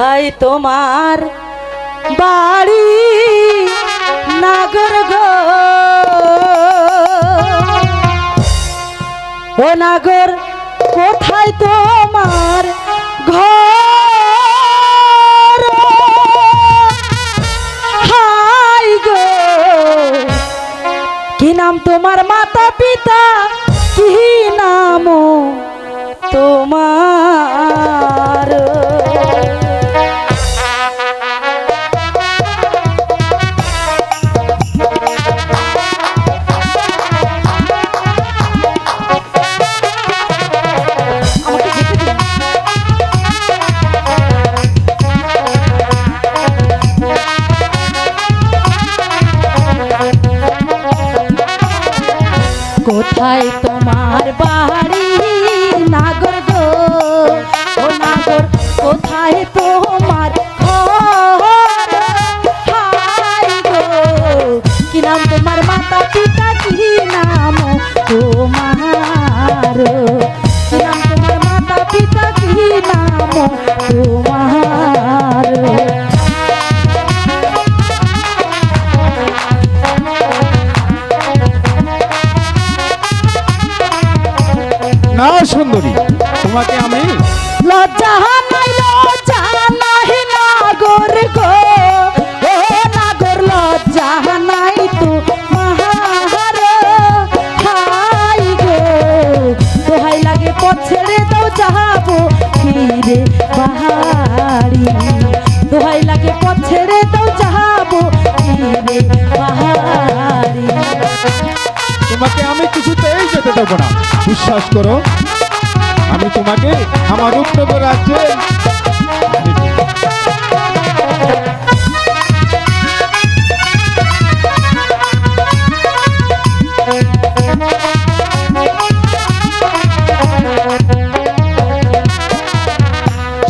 তাই তোমার বাড়ি নাগর গো। ও নাগর কোথায় তোমার ঘর? কোথায় তোমার বাড়ি? নাগর গো, ও নাগর, কোথায় তোমার কি নাম তোমার? মাতা পিতা কি নাম তোমার সুন্দরী তোমাকে আমি লজ্জা নাই লজ্জা নাই নাগর গো। ও নাগর লজ্জা নাই তো মাহার। হাই গো দোহাই লাগে পথ ছেড়ে দাও যাব ফিরে বাহারি দোহাই লাগে পথ ছেড়ে দাও যাব ফিরে বাহারি তোমাকে আমি কিছুতেই যেতে দেবো না। বিশ্বাস করো আমি তোমাকে আমার উত্তর রাজ্যে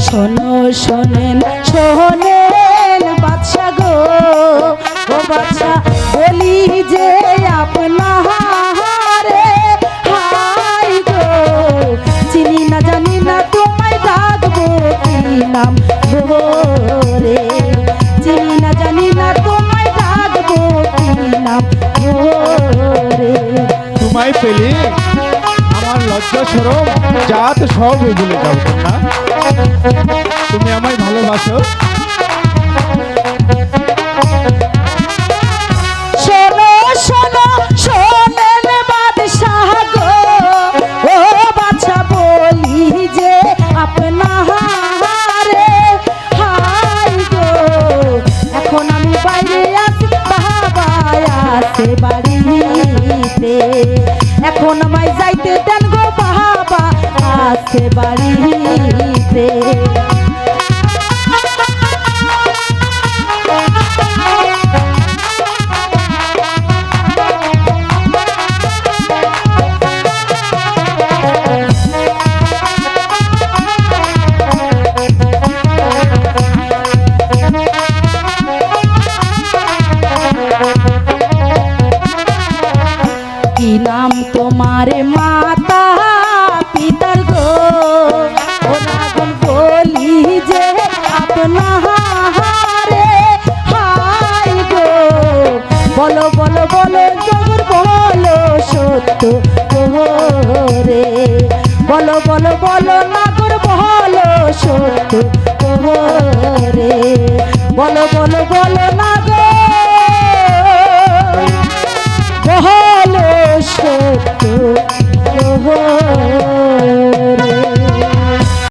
শোনো শোনেন শোনেন বাদশা গো। বাদশা বলি যে আপনারে পেলে আমার লজ্জা সরম জাত সব ভুলে না তুমি আমায় ভালোবাসো। আছে বাড়িতে বলো বলো বলো, জগর বলো, সত্য রে বলো বলো বলো, নাগর বলো, সত্য রে বলো